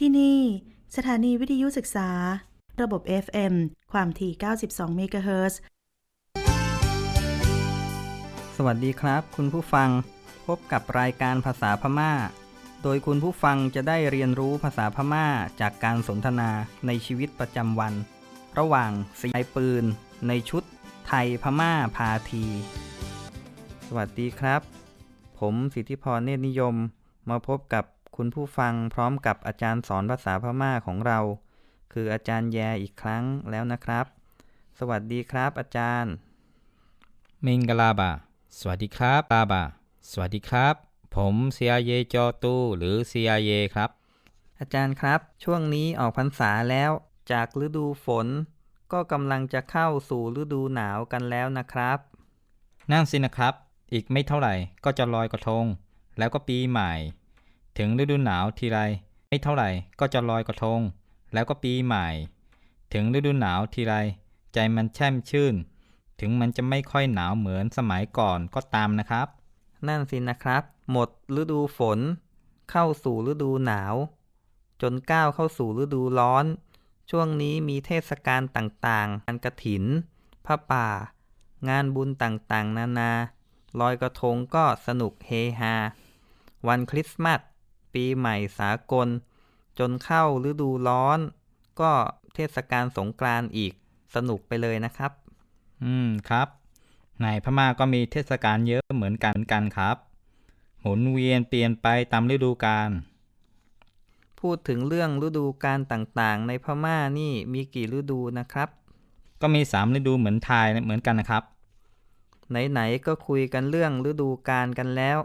ที่นี่ สถานีวิทยุศึกษา ระบบ FM ความถี่ 92 เมกะเฮิรตซ์สวัสดีครับ คุณผู้ฟังพบกับรายการภาษาพม่า โดยคุณผู้ฟังจะได้เรียนรู้ภาษาพม่าจากการสนทนาในชีวิตประจำวัน ระหว่างสีไอปืน ในชุด ไทยพม่าพาที สวัสดีครับ ผมสิทธิพรเนตรนิยม มาพบกับ คุณผู้ฟังพร้อมกับอาจารย์สอนภาษาพม่าของเรา คืออาจารย์แยอีกครั้งแล้วนะครับ สวัสดีครับอาจารย์มิงกลาบา สวัสดีครับลาบา สวัสดีครับ ผมเซียเยจอตูหรือเซียเยครับ อาจารย์ครับ ช่วงนี้ออกพรรษาแล้ว จากฤดูฝน ก็กำลังจะเข้าสู่ฤดูหนาวกันแล้วนะครับ นั่นสินะครับ อีกไม่เท่าไหร่ก็จะลอยกระทง แล้วก็ปีใหม่ ถึงฤดูหนาวทีไรไม่เท่าไหร่ก็จะลอยกระทง แล้วก็ปีใหม่ ถึงฤดูหนาวทีไรใจมันแช่มชื่น ถึงมันจะไม่ค่อยหนาวเหมือนสมัยก่อนก็ตามนะครับ นั่นสินะครับ หมดฤดูฝน เข้าสู่ฤดูหนาว จนก้าวเข้าสู่ฤดูร้อน ช่วงนี้มีเทศกาลต่างๆงานกระถินผ้าป่า งานบุญต่างๆ นานาลอยกระทงก็สนุกเฮฮา วันคริสต์มาส ปีใหม่สากล จนเข้าฤดูร้อน ก็เทศกาลสงกรานต์อีกสนุกไปเลยนะครับ อืมครับในพม่าก็มีเทศกาลเยอะเหมือนกันกันครับ หมุนเวียนเปลี่ยนไปตามฤดูกาลพูดถึงเรื่องฤดูกาลต่างๆ ในพม่านี่มีกี่ฤดูนะครับ ก็มีสามฤดูเหมือนไทยเหมือนกันนะครับ ไหนๆก็คุยกันเรื่องฤดูกาลกันแล้ว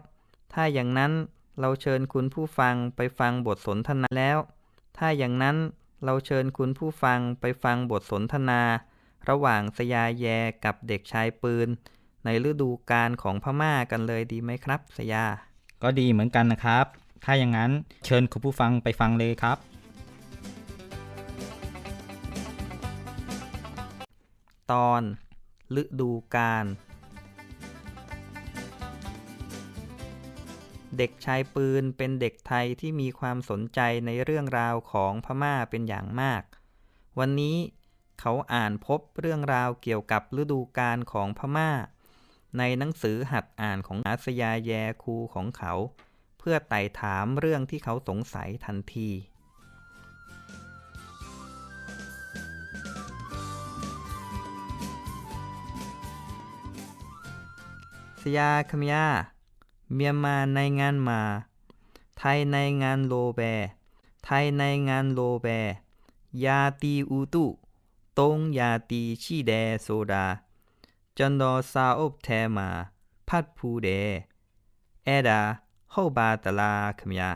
ถ้าอย่างนั้น เราเชิญคุณผู้ฟังไปฟังบทสนทนาแล้ว ถ้าอย่างนั้นเราเชิญคุณผู้ฟังไปฟังบทสนทนา ระหว่างสยาแยกับเด็กชายปืน ในฤดูกาลของพม่ากันเลยดีไหมครับ สยา ก็ดีเหมือนกันนะครับ ถ้าอย่างนั้นเชิญคุณผู้ฟังไปฟังเลยครับ ตอนฤดูกาล เด็กชายปืนเป็นเด็กไทยที่มีความสนใจในเรื่องราวของพม่าเป็นอย่างมาก วันนี้เขาอ่านพบเรื่องราวเกี่ยวกับฤดูกาลของพม่า ในหนังสือหัดอ่านของอาสยาแยครูของเขา เพื่อไต่ถามเรื่องที่เขาสงสัยทันทีสยาคำยา เมียนมาในงานมา ไทยในงานโลแบ ไทยในงานโลแบ ยาตีอูตุตงยาตีชีแดโซดาจันดอซาอบแทมา พัดผูเดแอดาဟောက်ပါတလားခမညာ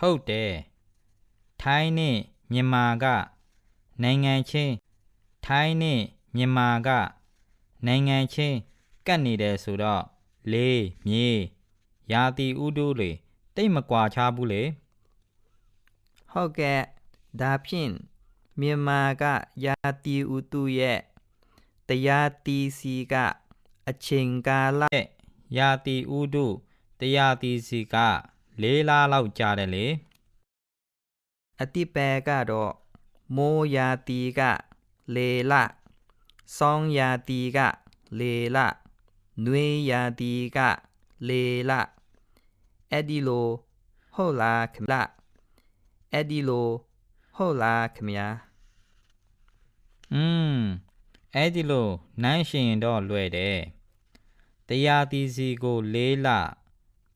ဟုတ်တယ်ထိုင်းနဲ့မြန်မာကနိုင်ငံချင်းထိုင်းနဲ့မြန်မာကနိုင်ငံချင်းကပ်နေတယ်ဆိုတော့ လေးမြေရာတီဥတုတွေတိတ်မကွာချဘူးလေဟုတ်ကဲ့ဒါဖြင့်မြန်မာကယာတီဥတုရဲ့တရားတီစီကအချိန်ကာလတဲ့ရာတီဥတုတရားတီစီကလေးလားလောက်ကြာတယ်လေအတိပယ်ကတော့မိုးယာတီကလေလဆောင်းယာတီကလေလ နွေယာတီကလေလအဲ့ဒီလိုဟုတ်လားခင်ဗျအဲ့ဒီလိုဟုတ်လားခင်ဗျာอืมအဲ့ဒီလိုနန်းရှင်တော့လွယ်တယ်တရားတီစီကိုလေးလ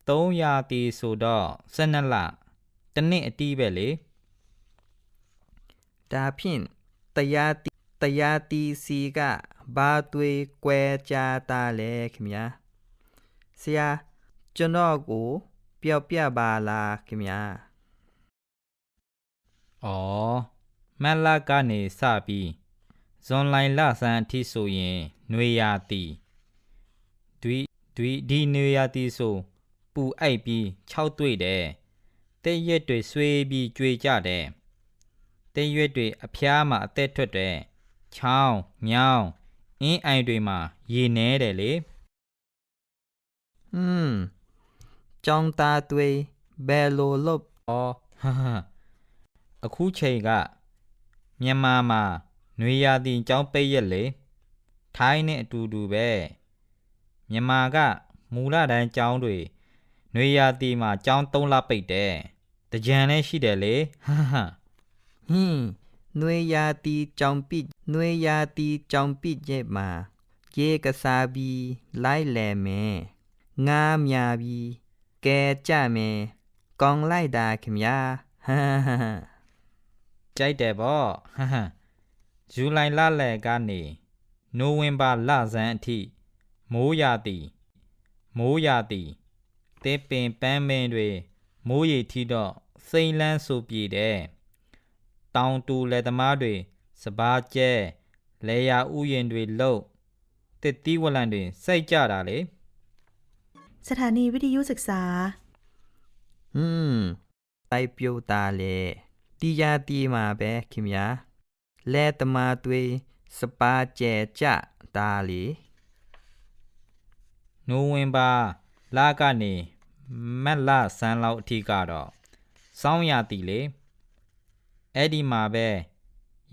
3ရာတီဆိုတော့12လတစ်နှစ်အတီးပဲလေဒါဖြင့်တရားတီတရားတီစီက ဘာတွေကွဲကြတာလဲခင်ဗျာဆရာကျွန်တော်ကိုပြောပြပါလားခင်ဗျာအော်မက်လာကနေစပြီးဇွန်လိုင်လဆန်းအထိဆိုရင်နွေရာသီဒွီဒွီဒီနွေရာသီဆိုပူအိုက်ပြီး6တွေ့တယ်တဲ့ရွက်တွေဆွေးပြီးကြွေကြတယ်တဲ့ရွက်တွေအဖျားမှာအသက်ထွက်တယ်ချောင်းညောင်း အင်းအိုင်တွေမှာရေနဲတယ်လေอืมကြောင်သားတွေဘယ်လိုလုပ်ဩဟာဟာအခုချိန်ကမြန်မာမှာနွေရာသီကြောင်းပိတ်ရက်လေထိုင်းနဲ့အတူတူပဲမြန်မာကမူလတန်းကြောင်းတွေနွေရာသီမှာကြောင်း၃လပိတ်တယ်တကြံလည်းရှိတယ်လေဟာဟာဟင်း နွေရာတီကြောင်ပိနွေရာတီကြောင်ပိရဲ့မှာရေကစားပြီးလိုက်လဲမယ်ငားမြပြီးကဲကြမယ်ကောင်းလိုက်တာခင်ဗျာဟမ်ဟမ်ဟမ်ကြိုက်တယ်ဗောဟမ်ဟမ်ဇူလိုင်လလယ်ကနေနိုဝင်ဘာလဆန်းအထိမိုးရာသီမိုးရာသီတေပင်ပန်းပင်တွေမိုးရီထီတော့စိမ့်လန်းဆူပြေတယ် တောင်တူလက်သမားတွေစပားကျဲလေယာဥယျင်တွေလှုပ်တစ်တီးဝလံတွေစိုက်ကြတာလေ สถานีวิทยุศึกษา ဟွန်းတိုက်ပြိုတာလေတီရာတီမှာပဲခင်ဗျာလဲတမာတွေစပါကျဲကြတာလေ နိုဝင်ဘာလကနေမက်လဆန်းလောက်အထိကတော့စောင်းရာသီလေ အဲ့ဒီမှာပဲ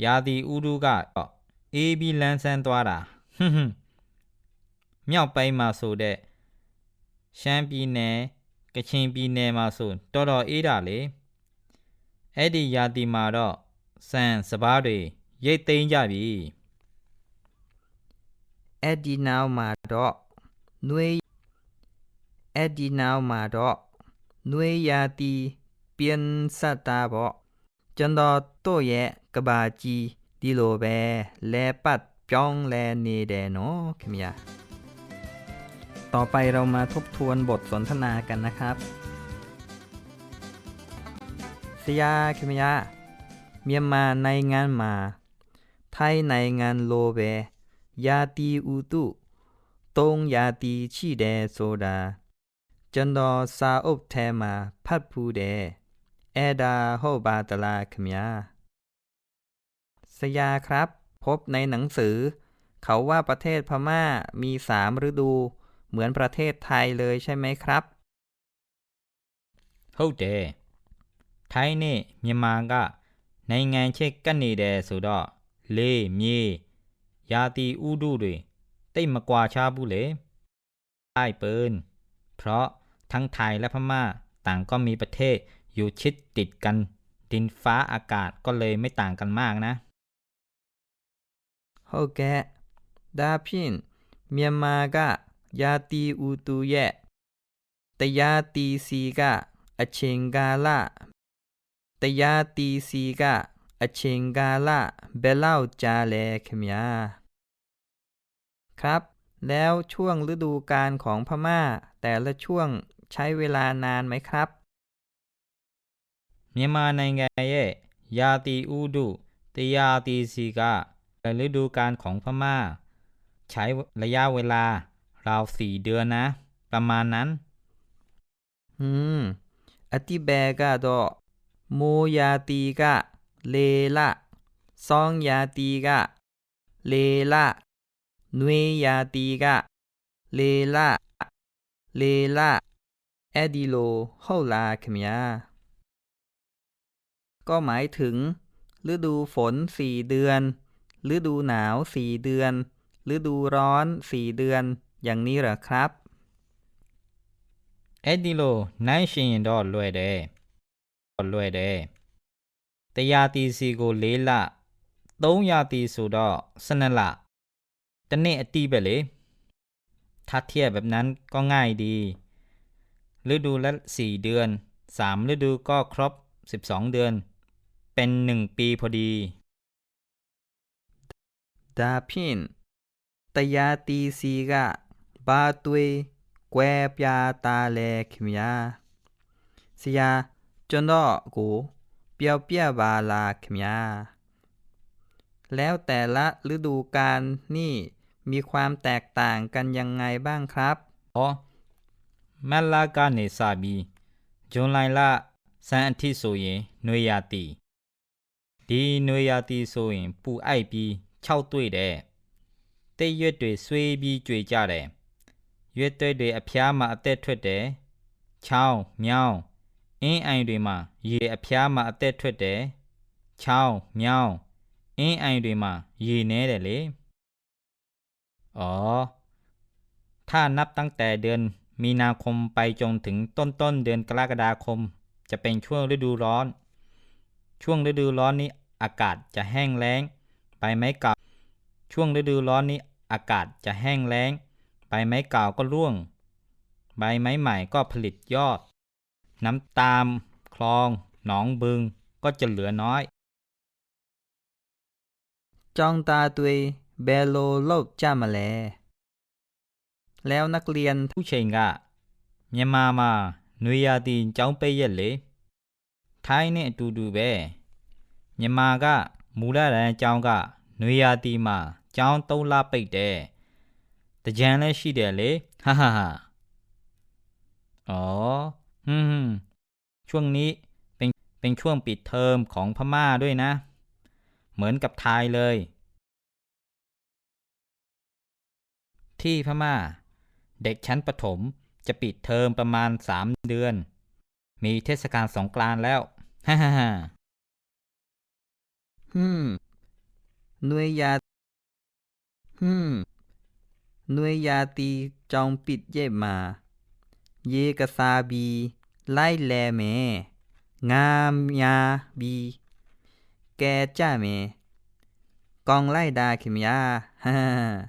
ရာသီဥတုကတော့အေးပြီးလန်းဆန်းသွားတာဟွန်းဟွန်းမြောက်ပိုင်းမှာဆိုတဲ့ရှမ်းပြည်နယ်ကချင်ပြည်နယ်မှာဆိုတော်တော်အေးတာလေအဲ့ဒီရာသီမှာတော့စံစပားတွေရိတ်သိမ်းကြပြီအဲ့ဒီနောက်မှာတော့နွေအဲ့ဒီနောက်မှာတော့နွေရာတီပြန်ဆက်တာပေါ့ จนดอโต้แยกบาจีดีโลเบแลปัดจองแลเนเดโนาะคมยาต่อไปเรามาทบทวนบทสนทนากันนะครับสยาคิมยาเมียมาในงานมา ไทยในงานโลเบยาตีอูตุตรงยาตีชีแดโซดาจนดอซาอบแทมาพัดพูเด ဖတ်ဖူးတယ်အဲ့ဒါဟုတ်ပါတလားခင်ဗျာสยาครับ พบในหนังสือ เขาว่าประเทศพม่ามีสามฤดู เหมือนประเทศไทยเลยใช่ไหมครับ ဟုတ်တယ်ထိုင်းနဲ့မြန်မာကနိုင်ငံချင်းကပ်နေတယ်ဆိုတော့လေမြေရာသီဥတုတွေတိတ်မကွာခြားဘူးလေไอ้เปินเพราะทั้งไทยและพม่าต่างก็มีประเทศ อยู่ชิดติดกัน ดินฟ้าอากาศก็เลยไม่ต่างกันมากนะ โอเคดาพินเมียนมาก็ยาตีอูตูแยะแต่ยาตีซีก็อเชงกาลาแต่ยาตีซีก็อเชงกาลาเบล่าจาเลขมยาครับ แล้วช่วงฤดูการของพม่า แต่ละช่วงใช้เวลานานไหมครับ မြန်မာနိုင်ငံရဲ့ရာသီဥတုတရားသီစီကฤดูกาลของพม่า ใช้ระยะเวลาราวสี่เดือนนะ ประมาณนั้น อืมอธิแบก็ดอโมยาตีกะเลละซองยาตีกะเลละนวยยาตีกะเลละเลละแอดิโลเฮาลาขมยา ก็หมายถึง ฤดูฝนสี่เดือน ฤดูหนาวสี่เดือน ฤดูร้อนสี่เดือน อย่างนี้เหรอครับ အဲ့ဒီလိုနိုင်ရှင်ရင်တော့လွယ်တယ်တော့လွယ်တယ်တရားတီစီကို၄လ300တီဆိုတော့12လတစ်နှစ်အတိပဲလေถ้าเทียบแบบนั้นก็ง่ายดีฤดูละ4เดือน3ฤดูก็ครบ 12 เดือน เป็น 1 ปีพอดี ဒါဖြင့်တရားတီစီကဘာသွေးကွဲပြားတာလဲခင်ဗျာဆရာကျွန်တော်ကိုပျောက်ပြပါလားခင်ဗျာแล้วแต่ละฤดูกาลนี่มีความแตกต่างกันยังไงบ้างครับ ။ဩမက်လာကနေစပြီးဇွန်လလစံအထိဆိုရင်နွေရာသီ ဒီနွေရာသီဆိုရင်ပူအိုက်ပြီးခြောက်တွေ့တယ်။တိတ်ရွက်တွေဆွေးပြီးကြွေကြတယ်။ရွက်တွေတွေအဖျားမှာအသက်ထွက်တယ်။ချောင်းမြောင်း အင်းအိုင်တွေမှာရေအဖျားမှာအသက်ထွက်တယ်။ချောင်းမြောင်းအင်းအိုင်တွေမှာရေနေတယ်လေ။อ๋อถ้านับตั้งแต่เดือนมีนาคมไปจนถึงต้นต้นๆเดือนกรกฎาคม จะเป็นช่วงฤดูร้อน ช่วงฤดูร้อนนี้ อากาศจะแห้งแล้งใบไม้เก่า ช่วงฤดูร้อนนี้อากาศจะแห้งแล้งใบไม้เก่าก็ร่วง ใบไม้ใหม่ก็ผลิตยอด น้ำตาม คลอง หนองบึง ก็จะเหลือน้อย จองตาตุยเบโลโลบจ้ามาแล แล้วนักเรียน ခုချိန်ကမြန်မာမှာနွေရာသီကျောင်းပိတ်ရက်လေထိုင်းနဲ့အတူတူပဲ မြန်မာကမူလတန်းကျောင်းကနွေရာသီမှာကျောင်း၃လပိတ်တယ်တကြံလည်းရှိတယ်လေဟာဟာဟာอ๋อဟွန်းဟွန်းช่วงนี้เป็นเป็นช่วงปิดเทอมของพม่าด้วยนะ เหมือนกับไทยเลย ที่พม่า เด็กชั้นประถมจะปิดเทอมประมาณสามเดือน มีเทศกาลสงกรานต์แล้ว ฮ่าฮ่า Hmm. Nuôi gia. Hmm. Nuôi gia ti trong pit dễ mà. Ye ka sa bi. Lai lè mẹ. Ngam ya bi. Kè cha mẹ. Con lai đà kim ya. Ha ha.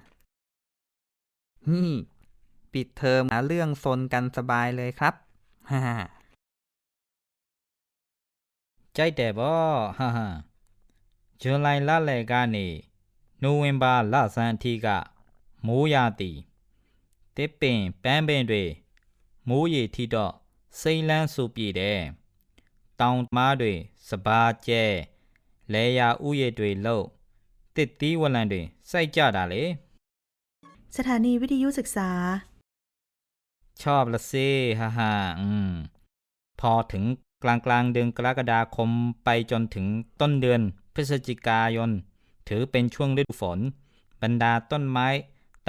นี่ปิดเทอมหาเรื่องซนกันสบายเลยครับฮ่าใจแต่บ่ฮ่า ဇွန်လလလယ်ကနေနိုဝင်ဘာလဆန်းအထိကမိုးရသည်တစ်ပင်ပန်းပင်တွေမိုးရေထိတော့စိမ့်လန်းဆူပြေတယ်တောင်မားတွေစပါးကျဲလဲရဥယျာဉ်တွေလို့တစ်သီးဝလံတွေစိုက်ကြတာလေ สถานีวิทยุศึกษา ชอบละสิฮ่าฮ่าอืม พอถึงกลางกลางๆเดือนกรกฎาคมไปจนถึงต้นเดือน พฤศจิกายน ถือเป็นช่วงฤดูฝน บรรดาต้นไม้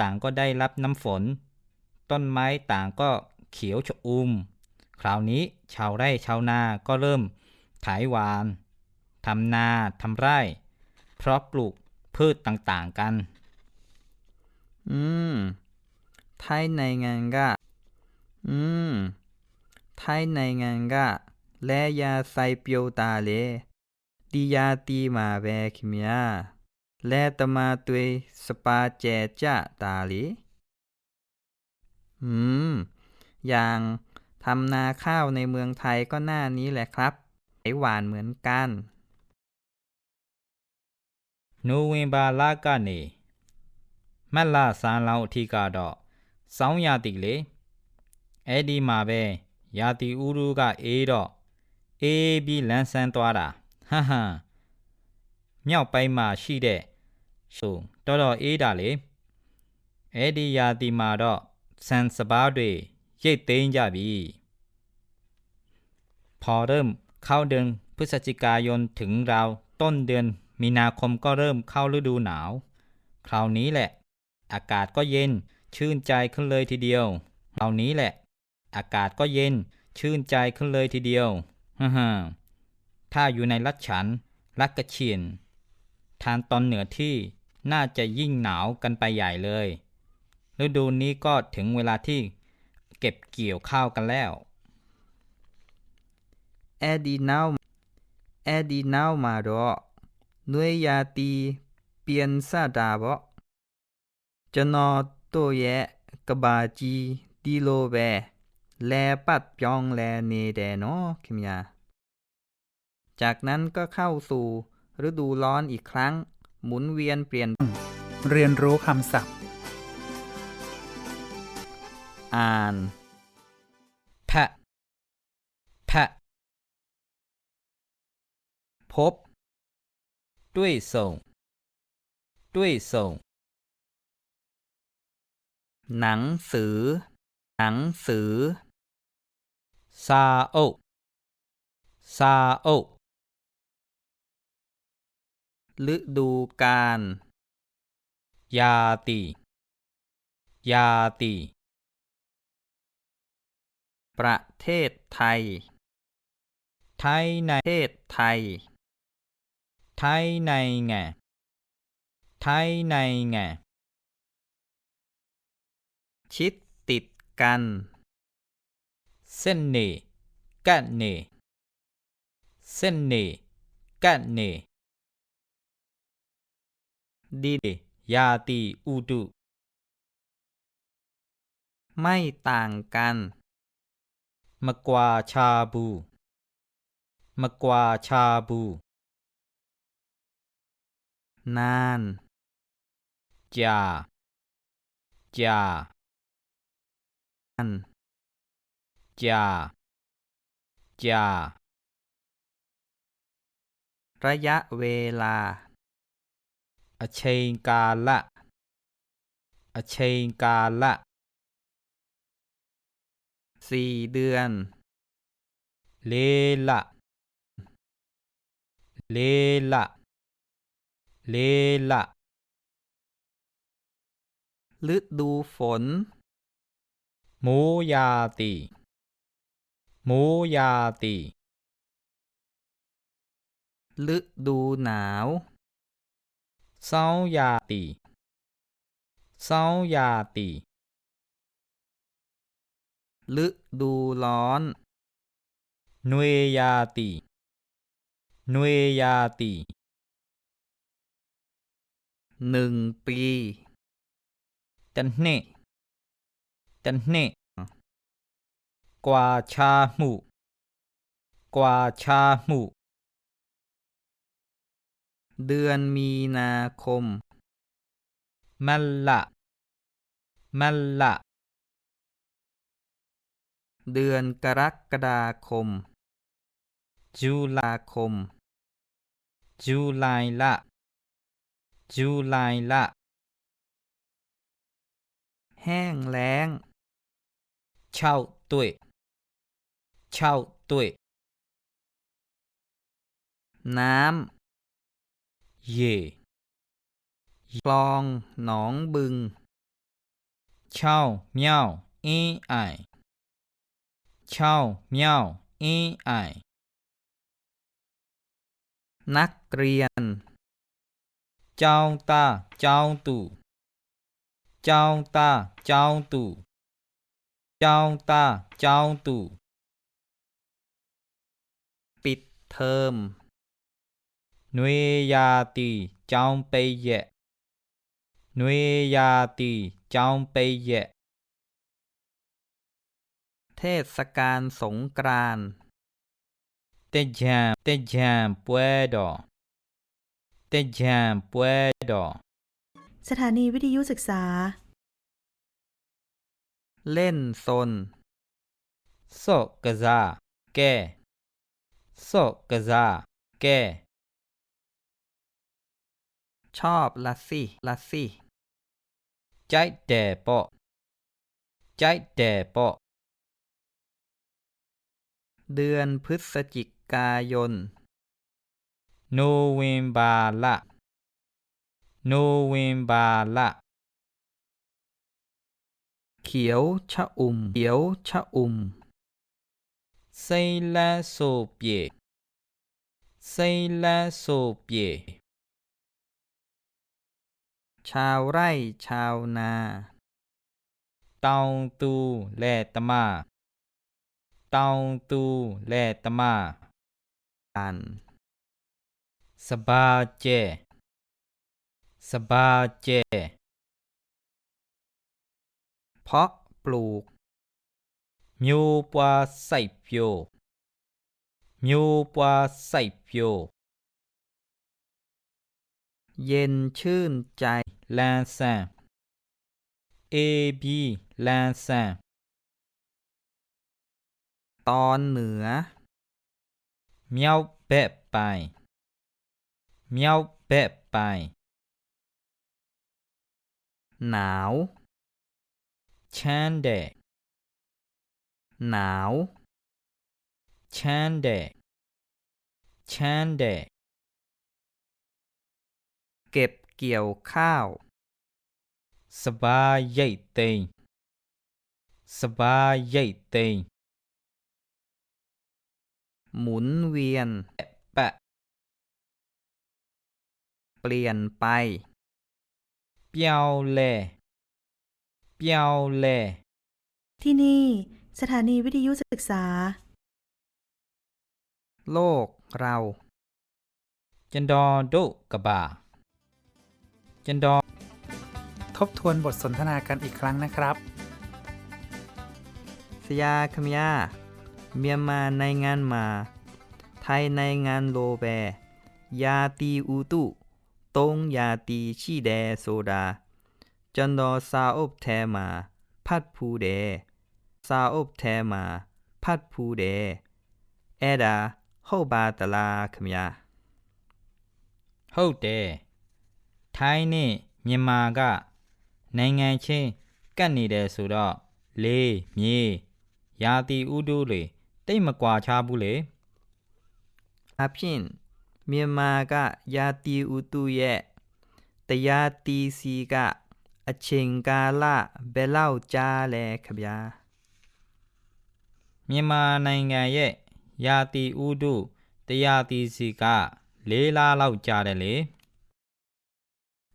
ต่างก็ได้รับน้ำฝน ต้นไม้ต่างก็เขียวชอุ่มคราวนี้ชาวไร่ชาวนาก็เริ่มไถหวานทำนาทำไร่ เพราะปลูกพืชต่างๆกัน อืม ไทยในงานกะอืม ไทยในงานกะและยาไซเปียวตาเล ดียาตีมาแวคิมยา และตมาตวยสปาแจจะตาเลอืม อย่างทำนาข้าวในเมืองไทยก็หน้านี้แหละครับไอหวานเหมือนกัน နိုဝင်ဘာလကနေမတ်လဆန်းလောင်းအထိကတော့စောင်းရသည်လေအဲ့ဒီမှာပဲရာတီဥရုကအေးတော့အေးပြီးလန်းဆန်းသွားတာ ဟမ်ဟမ်မြောက်ပိုင်းမှာရှိတဲ့ဆိုတော်တော်အေးတာလေအဲ့ဒီရာတီမှာတော့ဆန်စပါးတွေရိတ်သိမ်းကြပြီพอเริ่มเข้าเดือนพฤศจิกายนถึงราวต้นเดือนมีนาคมก็เริ่มเข้าฤดูหนาว คราวนี้แหละ อากาศก็เย็น ชื่นใจขึ้นเลยทีเดียว คราวนี้แหละ อากาศก็เย็น ชื่นใจขึ้นเลยทีเดียวฮ่าฮ่า ถ้าอยู่ในรัชฉันรักกระเชียนทางตอนเหนือที่น่าจะยิ่งหนาวกันไปใหญ่เลย ฤดูนี้ก็ถึงเวลาที่เก็บเกี่ยวข้าวกันแล้ว แอดีนาวแอดีนาวมาดอหน่วยยาตีเปลี่ยนซาดาบ่จะนอตัวแยกะบาจีดีโลแบแลปัดปยองแลเนแดเนาะคิมยา จากนั้นก็เข้าสู่ฤดูร้อนอีกครั้ง หมุนเวียนเปลี่ยน เรียนรู้คำศัพท์ อ่านแพะแพะพบ ด้วยส่ง ด้วยส่ง หนังสือ หนังสือ ซาโอกซาโอก ฤดูกาลยาติยาติ ประเทศไทย ไทยในประเทศไทย ไทยในไง ไทยในไง ชิดติดกัน เส้นเนกันเนเส้นเนกันเน ดีเดยาติอุดุไม่ต่างกัน มกวาชาบู มกวาชาบู นานจาจานานจาจาระยะเวลา อเชงกาละอเชงกาละสี่เดือน เลละเลละเลละฤดูฝน มูยาติมูยาติฤดูหนาว เซายาตีเซายาตีฤดูร้อนนวยาตีนวยาตีหนึ่งปีจันเนจันเนกว่าชาหมู่กว่าชาหมู่ เดือนมีนาคม มัลละ มัลละ เดือนกรกฎาคม จุลาคม จุลายละ จุลายละ แห้งแล้ง เช่าตุยเช่าตุยน้ำ เยคลองหนองบึง เช่าเมียวอีไอเช่าเมียวอีไอนักเรียน เจ้าตาเจ้าตู่เจ้าตาเจ้าตู่เจ้าตาเจ้าตู่ปิดเทอม นุยยาตีจังเปย์ပိတ်ရက်နွေရာတီကြောင်းเทศกาลสงกรานต์เตจามเตจามปวยดอเตจามปวยดอสถานีวิทยุศึกษา เล่นซนโซกะซาแกโซกะซาแก ชอบละสิละสิใจเดปอใจเดปอเดือนพฤศจิกายนโนเวมบาละโนเวมบาละเขียวชะอุ่มเขียวชะอุ่มไซลาโซเปียไซลาโซเปีย ชาวไร่ชาวนาเตาตูแลตมาเตาตูแลตมาอันสบาเจ สบาเจ เพาะปลูกมิวปวาใส่เปียวมิวปวาใส่เปียว เย็นชื่นใจลาซาเอ A B ลาซาตอนเหนือ เมียวเปะไป เมียวเปะไป หนาวชนเดกหนาวชนเดกชนเดก เก็บเกี่ยวข้าว สบายเต็งสบายเต็งหมุนเวียนแปะเปลี่ยนไปเปียวเล่เปียวเล่ที่นี่ สถานีวิทยุศึกษา โลกเรา จันดอดุกะบา เจนดอทบทวนบทสนทนากันอีกครั้งนะครับสยาคมยาเมียมาในงานมา ไทยในงานโลแบ ยาตีอูตุตงยาตีชีแดโซดา จันดอซาอบแทมา พัดผูเดซาอบแทมา พัดผูเดแอดาเฮาบาตลาคมยาเฮาเด ထိုင်းနဲ့မြန်မာကနိုင်ငံချင်းကပ်နေတယ်ဆိုတော့လေးမြေရာတီဥတုတွေတိတ်မကွာခြားဘူးလေအဖြစ်မြန်မာကရာတီဥတုရဲ့တရားတီစီကအချိန်ကာလဘယ်လောက်ကြာလဲခဗျာမြန်မာနိုင်ငံရဲ့ရာတီဥတုတရားတီစီက၄လလောက်ကြာတယ်လေ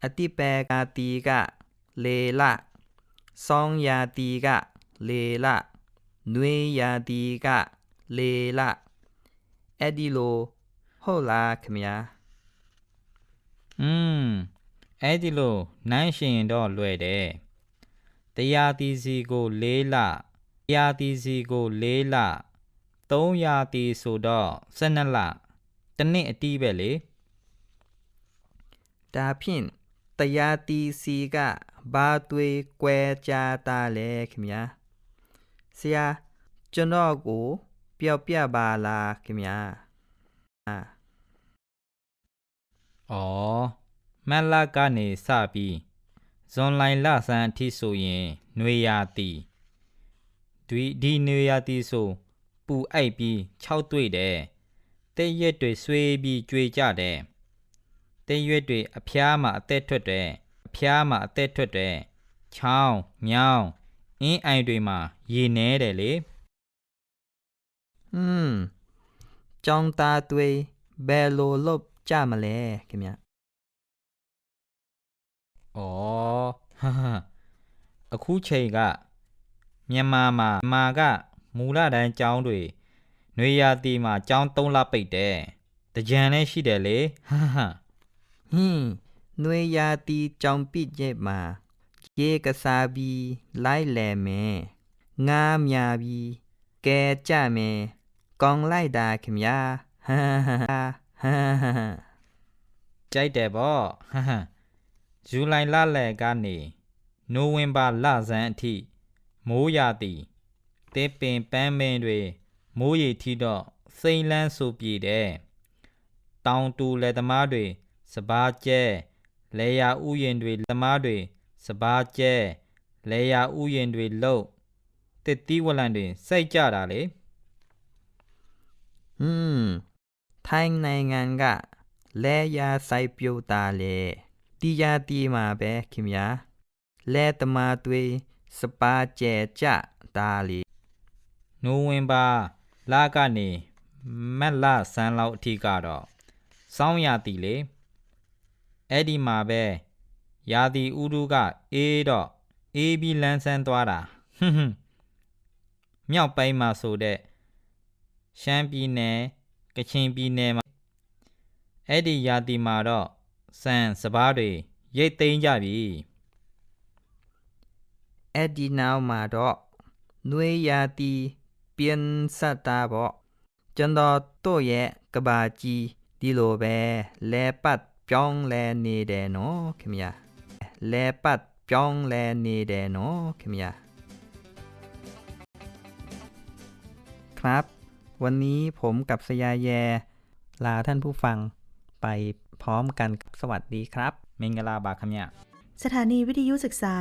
อติแปกาตีกะ เลละซองยาตีกะ เลละนวยยาตีกะ เลละเอดิโลโฮลาครับยา อืมအဲ့ဒီလိုနန်းရှင်ရင်တော့လွယ်တယ်တရားတီစီကိုလေးလတရားတီစီကိုလေးလ300တီဆိုတော့12လတစ်နှစ်အတီးပဲလေ ดาพิ တရားတီစီကဘာတွေကွဲကြတာလဲခင်ဗျာဆရာကျွန်တော်ကို ပြောပြပါလားခင်ဗျာအာဩမန်လာကနေစပြီးဇွန်လိုင်းလဆန်းအထိဆိုရင်နွေရာသီဒီဒီနွေရာသီဆိုပူအိုက်ပြီးခြောက်တွေ့တယ်တဲ့ရက်တွေဆွေးပြီးကြွေကြတယ် တင်းရွက်တွေအဖျားမှာအသက်ထွက်တယ်အဖျားမှာအသက်ထွက်တယ်ချောင်းမြောင်းအင်းအိုင်တွေမှာရေနေတယ်လေဟွန်းကြောင်းသားတွေဘယ်လိုလုပ်ကြမလဲခင်ဗျဩဟာဟာအခုချိန်ကမြန်မာမှာမာကမူလတန်းကျောင်းတွေနွေရာသီမှာကျောင်း၃လပိတ်တယ်။တကြံလည်းရှိတယ်လေဟာဟာ ဟင်းနွေယာတီကြောင်ပိကျက်မှာရေကစားပြီးလိုက်လဲမယ်ငားမြာပြီးကဲကြမယ်ကောင်းလိုက်တာခင်ဗျာဟာဟာဟာဟာဟာကြိုက်တယ်ဗော။ဟာဟာဇူလိုင်လလယ်ကနေနိုဝင်ဘာလဆန်းအထိမိုးရာသီတေးပင်ပန်းပင်တွေမိုးရီထီတော့စိမ့်လန်းဆူပြေတယ်။တောင်တူလက်သမားတွေ စပါးကျဲလေယာဥယင်တွေလမားတွေစပါးကျဲလေယာဥယင်တွေလှုပ်တစ်တီးဝလံတွေစိုက်ကြတာလေဟွန်းထိုင်းနိုင်ငံကလဲယာဆိုင်ပြိုတာလေတီယာတီမှာပဲခင်ဗျာလဲတမာသွေးစပါကျဲကြတာလေနိုဝင်ဘာလကနေမက်လဆန်းလောက်အထိကတော့စောင်းရတီလေ အဲ့ဒီမှာပဲရာတီဥတုကအေးတော့အေးပြီးလန်းဆန်းသွားတာဟွန်းဟွန်းမြောက်ပိုင်းမှာဆိုတဲ့ရှမ်းပြည်နယ်ကချင်ပြည်နယ်မှာအဲ့ဒီရာတီမှာတော့စံစပားတွေရိတ်သိမ်းကြပြီအဲ့ဒီနောက်မှာတော့နွေယာတီပြင်ဆက်တာပေါ့ကျွန်တော်တို့ရဲ့ကဘာကြီးဒီလိုပဲလဲပတ် ปยองแลนีแดเนาะเขมยาแลปัดปยองแลนีแดเนาะเขมยาครับ วันนี้ผมกับสยาแย ลาท่านผู้ฟังไปพร้อมกันสวัสดีครับ เมงกลาบาคำเนี่ยสถานีวิทยุศึกษา